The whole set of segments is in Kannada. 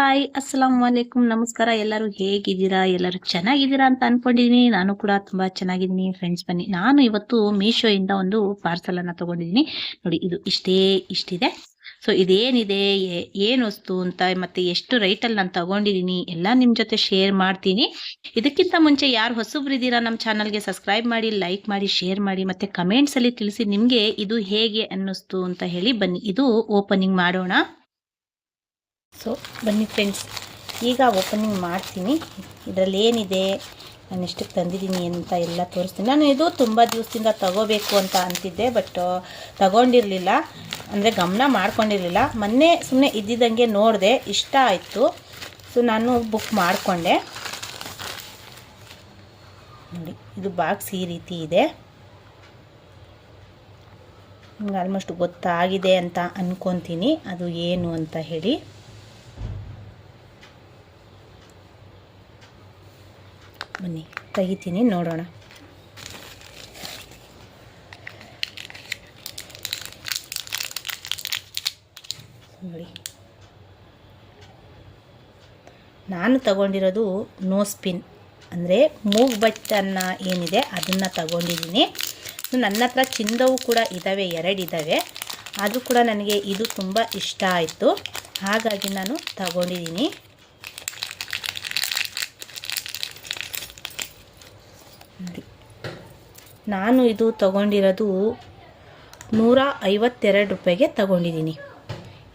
ಹಾಯ್ ಅಸ್ಸಲಾಂ ವಾಲೇಕುಮ್ ನಮಸ್ಕಾರ. ಎಲ್ಲರೂ ಹೇಗಿದ್ದೀರಾ? ಎಲ್ಲರೂ ಚೆನ್ನಾಗಿದ್ದೀರಾ ಅಂತ ಅನ್ಕೊಂಡಿದೀನಿ. ನಾನು ಕೂಡ ತುಂಬಾ ಚೆನ್ನಾಗಿದ್ದೀನಿ ಫ್ರೆಂಡ್ಸ್ ಬನ್ನಿ. ನಾನು ಇವತ್ತು ಮೀಶೋ ಇಂದ ಒಂದು ಪಾರ್ಸಲ್ ಅನ್ನ ತಗೊಂಡಿದ್ದೀನಿ. ನೋಡಿ, ಇದು ಇಷ್ಟೇ ಇಷ್ಟಿದೆ. ಸೊ ಇದೇನಿದೆ? ಏನು ವಸ್ತು ಅಂತ ಮತ್ತೆ ಎಷ್ಟು ರೈಟ್ ಅಲ್ಲಿ ನಾನು ತಗೊಂಡಿದ್ದೀನಿ ಎಲ್ಲ ನಿಮ್ ಜೊತೆ ಶೇರ್ ಮಾಡ್ತೀನಿ. ಇದಕ್ಕಿಂತ ಮುಂಚೆ ಯಾರು ಹೊಸಬ್ರಿದ್ದೀರಾ ನಮ್ಮ ಚಾನಲ್ಗೆ ಸಬ್ಸ್ಕ್ರೈಬ್ ಮಾಡಿ ಲೈಕ್ ಮಾಡಿ ಶೇರ್ ಮಾಡಿ ಮತ್ತೆ ಕಮೆಂಟ್ಸ್ ಅಲ್ಲಿ ತಿಳಿಸಿ ನಿಮ್ಗೆ ಇದು ಹೇಗೆ ಅನ್ನಿಸ್ತು ಅಂತ ಹೇಳಿ ಬನ್ನಿ. ಇದು ಓಪನಿಂಗ್ ಮಾಡೋಣ. ಸೊ ಬನ್ನಿ ಫ್ರೆಂಡ್ಸ್ ಈಗ ಓಪನಿಂಗ್ ಮಾಡ್ತೀನಿ. ಇದರಲ್ಲಿ ಏನಿದೆ? ನಾನು ಎಷ್ಟಕ್ಕೆ ತಂದಿದ್ದೀನಿ ಅಂತ ಎಲ್ಲ ತೋರಿಸ್ತೀನಿ. ನಾನು ಇದು ತುಂಬ ದಿವಸದಿಂದ ತಗೋಬೇಕು ಅಂತ ಅಂತಿದ್ದೆ ಬಟ್ ತಗೊಂಡಿರಲಿಲ್ಲ. ಅಂದರೆ ಗಮನ ಮಾಡ್ಕೊಂಡಿರಲಿಲ್ಲ. ಮೊನ್ನೆ ಸುಮ್ಮನೆ ಇದ್ದಿದ್ದಂಗೆ ನೋಡಿದೆ, ಇಷ್ಟ ಆಯಿತು. ಸೊ ನಾನು ಬುಕ್ ಮಾಡಿಕೊಂಡೆ. ನೋಡಿ, ಇದು ಬಾಕ್ಸ್ ಈ ರೀತಿ ಇದೆ. ನಿಮ್ಗೆ ಆಲ್ಮೋಸ್ಟ್ ಗೊತ್ತಾಗಿದೆ ಅಂತ ಅಂದ್ಕೊತೀನಿ ಅದು ಏನು ಅಂತ ಹೇಳಿ ಬನ್ನಿ ತೆಗಿತೀನಿ, ನೋಡೋಣ. ನೋಡಿ. ನಾನು ತಗೊಂಡಿರೋದು ನೋ ಸ್ಪಿನ್. ಅಂದರೆ ಮೂಗ್ ಬಟ್ಟನ್ನು ಏನಿದೆ ಅದನ್ನು ತಗೊಂಡಿದ್ದೀನಿ. ನನ್ನ ಹತ್ರ ಚಿಂದವು ಕೂಡ ಇದ್ದಾವೆ ಎರಡಿದ್ದಾವೆ ಆದರೂ ಕೂಡ ನನಗೆ ಇದು ತುಂಬ ಇಷ್ಟ ಆಯಿತು. ಹಾಗಾಗಿ ನಾನು ತಗೊಂಡಿದ್ದೀನಿ. ನಾನು ಇದು ತಗೊಂಡಿರೋದು ನೂರ ಐವತ್ತೆರಡು ರೂಪಾಯಿಗೆ ತಗೊಂಡಿದ್ದೀನಿ.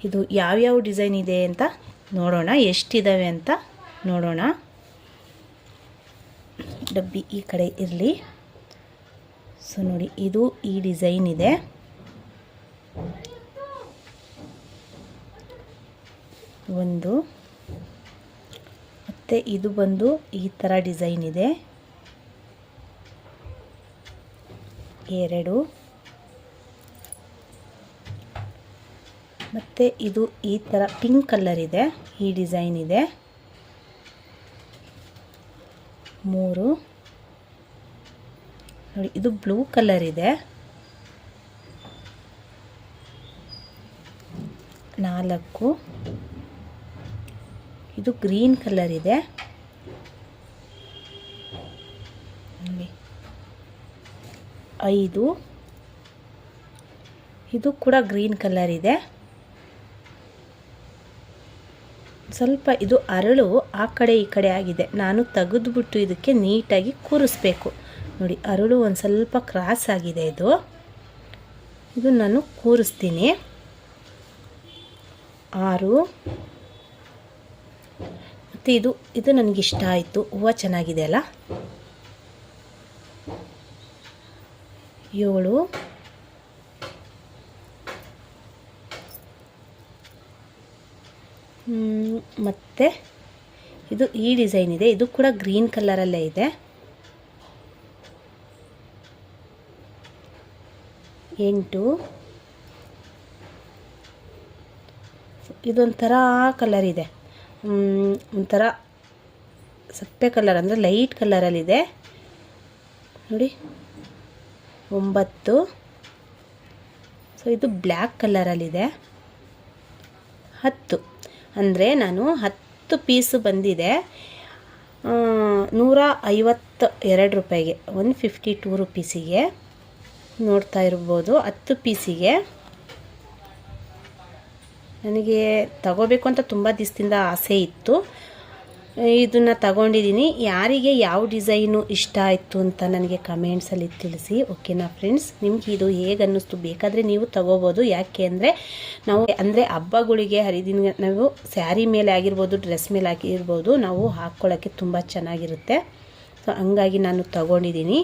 ಇದು ಯಾವ್ಯಾವ ಡಿಸೈನ್ ಇದೆ ಅಂತ ನೋಡೋಣ ಎಷ್ಟಿದ್ದಾವೆ ಅಂತ ನೋಡೋಣ. ಡಬ್ಬಿ ಈ ಕಡೆ ಇರಲಿ. ಸೊ ನೋಡಿ, ಇದು ಈ ಡಿಸೈನ್ ಇದೆ. ಒಂದು. ಮತ್ತು ಇದು ಬಂದು ಈ ಥರ ಡಿಸೈನ್ ಇದೆ. ಎರಡು. ಮತ್ತು ಇದು ಈ ಥರ ಪಿಂಕ್ ಕಲರ್ ಇದೆ. ಈ ಡಿಸೈನ್ ಇದೆ. ಮೂರು. ನೋಡಿ, ಇದು ಬ್ಲೂ ಕಲರ್ ಇದೆ. ನಾಲ್ಕು. ಇದು ಗ್ರೀನ್ ಕಲರ್ ಇದೆ ನೋಡಿ ಐದು. ಇದು ಕೂಡ ಗ್ರೀನ್ ಕಲರ್ ಇದೆ. ಸ್ವಲ್ಪ ಇದು ಅರಳು ಆ ಕಡೆ ಈ ಕಡೆ ಆಗಿದೆ. ನಾನು ತೆಗೆದುಬಿಟ್ಟು ಇದಕ್ಕೆ ನೀಟಾಗಿ ಕೂರಿಸ್ಬೇಕು. ನೋಡಿ, ಅರಳು ಒಂದು ಸ್ವಲ್ಪ ಕ್ರಾಸ್ ಆಗಿದೆ ಇದು. ಇದು ನಾನು ಕೂರಿಸ್ತೀನಿ. ಆರು. ಮತ್ತು ಇದು ಇದು ನನಗಿಷ್ಟ ಆಯಿತು. ಹೂವು ಚೆನ್ನಾಗಿದೆ ಅಲ್ಲ? ಏಳು. ಮತ್ತು ಇದು ಈ ಡಿಸೈನ್ ಇದೆ. ಇದು ಕೂಡ ಗ್ರೀನ್ ಕಲರಲ್ಲೇ ಇದೆ. ಎಂಟು. ಇದೊಂಥರ ಕಲರ್ ಇದೆ. ಒಂಥರ ಸಪ್ಪೆ ಕಲರ್ ಅಂದರೆ ಲೈಟ್ ಕಲರಲ್ಲಿದೆ. ನೋಡಿ. ಒಂಬತ್ತು. ಸೊ ಇದು ಬ್ಲ್ಯಾಕ್ ಕಲರಲ್ಲಿದೆ. ಹತ್ತು. ಅಂದರೆ ನಾನು ಹತ್ತು ಪೀಸು ಬಂದಿದೆ. ನೂರ ಐವತ್ತು ಎರಡು ರೂಪಾಯಿಗೆ, ಒನ್ ಫಿಫ್ಟಿ ಟೂ ರುಪೀಸಿಗೆ. ನೋಡ್ತಾ ಇರ್ಬೋದು, ಹತ್ತು ಪೀಸಿಗೆ. ನನಗೆ ತಗೋಬೇಕು ಅಂತ ತುಂಬ ದಿವಸದಿಂದ ಆಸೆ ಇತ್ತು. ಇದನ್ನು ತಗೊಂಡಿದ್ದೀನಿ ಯಾರಿಗೆ ಯಾವ ಡಿಸೈನು ಇಷ್ಟ ಆಯಿತು ಅಂತ ನನಗೆ ಕಮೆಂಟ್ಸಲ್ಲಿ ತಿಳಿಸಿ ಓಕೆನಾ ಫ್ರೆಂಡ್ಸ್ ನಿಮ್ಗೆ ಇದು ಹೇಗೆ ಅನ್ನಿಸ್ತು? ಬೇಕಾದರೆ ನೀವು ತಗೋಬೋದು. ಯಾಕೆ ಅಂದರೆ ನಾವು, ಅಂದರೆ ಹಬ್ಬಗಳಿಗೆ ಹರಿದಿನ ನಾವು ಸ್ಯಾರಿ ಮೇಲೆ ಆಗಿರ್ಬೋದು ಡ್ರೆಸ್ ಮೇಲೆ ಆಗಿರ್ಬೋದು, ನಾವು ಹಾಕ್ಕೊಳ್ಳೋಕ್ಕೆ ತುಂಬ ಚೆನ್ನಾಗಿರುತ್ತೆ. ಸೊ ಹಂಗಾಗಿ ನಾನು ತಗೊಂಡಿದ್ದೀನಿ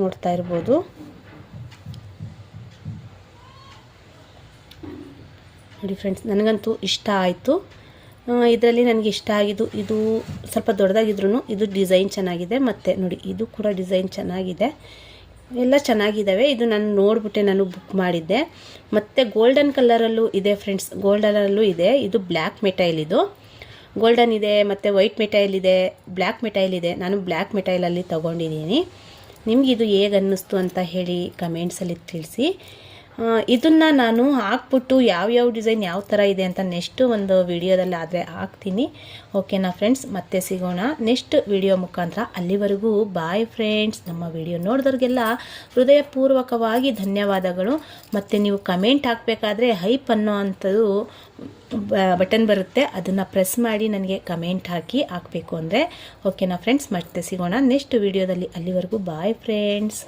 ನೋಡ್ತಾ ಇರ್ಬೋದು. ನೋಡಿ ಫ್ರೆಂಡ್ಸ್ ನನಗಂತೂ ಇಷ್ಟ ಆಯಿತು. ಇದರಲ್ಲಿ ನನಗೆ ಇಷ್ಟ ಆಗಿದ್ದು, ಇದು ಸ್ವಲ್ಪ ದೊಡ್ಡದಾಗಿದ್ರೂ ಇದು ಡಿಸೈನ್ ಚೆನ್ನಾಗಿದೆ. ಮತ್ತು ನೋಡಿ, ಇದು ಕೂಡ ಡಿಸೈನ್ ಚೆನ್ನಾಗಿದೆ. ಎಲ್ಲ ಚೆನ್ನಾಗಿದ್ದಾವೆ. ಇದು ನಾನು ನೋಡಿಬಿಟ್ಟೆ, ನಾನು ಬುಕ್ ಮಾಡಿದ್ದೆ. ಮತ್ತು ಗೋಲ್ಡನ್ ಕಲರಲ್ಲೂ ಇದೆ ಫ್ರೆಂಡ್ಸ್ ಗೋಲ್ಡನಲ್ಲೂ ಇದೆ. ಇದು ಬ್ಲ್ಯಾಕ್ ಮೆಟೈಲ್ ಇದು. ಗೋಲ್ಡನ್ ಇದೆ, ಮತ್ತು ವೈಟ್ ಮೆಟೈಲ್ ಇದೆ. ಬ್ಲ್ಯಾಕ್ ಮೆಟೈಲ್ ಇದೆ. ನಾನು ಬ್ಲ್ಯಾಕ್ ಮೆಟೈಲಲ್ಲಿ ತೊಗೊಂಡಿದ್ದೀನಿ. ನಿಮಗಿದು ಹೇಗೆ ಅನ್ನಿಸ್ತು ಅಂತ ಹೇಳಿ ಕಮೆಂಟ್ಸಲ್ಲಿ ತಿಳಿಸಿ. ಇದನ್ನು ನಾನು ಹಾಕ್ಬಿಟ್ಟು ಯಾವ್ಯಾವ ಡಿಸೈನ್ ಯಾವ ಥರ ಇದೆ ಅಂತ ನೆಕ್ಸ್ಟ್ ಒಂದು ವಿಡಿಯೋದಲ್ಲಿ ಆದರೆ ಹಾಕ್ತೀನಿ. ಓಕೆನಾ ಫ್ರೆಂಡ್ಸ್ ಮತ್ತೆ ಸಿಗೋಣ ನೆಕ್ಸ್ಟ್ ವಿಡಿಯೋ ಮುಖಾಂತರ. ಅಲ್ಲಿವರೆಗೂ ಬಾಯ್ ಫ್ರೆಂಡ್ಸ್ ನಮ್ಮ ವಿಡಿಯೋ ನೋಡಿದವ್ರಿಗೆಲ್ಲ ಹೃದಯಪೂರ್ವಕವಾಗಿ ಧನ್ಯವಾದಗಳು. ಮತ್ತು ನೀವು ಕಮೆಂಟ್ ಹಾಕಬೇಕಾದ್ರೆ ಹೈಪ್ ಅನ್ನೋ ಅಂಥದ್ದು ಬಟನ್ ಬರುತ್ತೆ. ಅದನ್ನು ಪ್ರೆಸ್ ಮಾಡಿ ನನಗೆ ಕಮೆಂಟ್ ಹಾಕಿ ಹಾಕಬೇಕು ಅಂದರೆ. ಓಕೆನಾ ಫ್ರೆಂಡ್ಸ್ ಮತ್ತೆ ಸಿಗೋಣ ನೆಕ್ಸ್ಟ್ ವಿಡಿಯೋದಲ್ಲಿ. ಅಲ್ಲಿವರೆಗೂ ಬಾಯ್ ಫ್ರೆಂಡ್ಸ್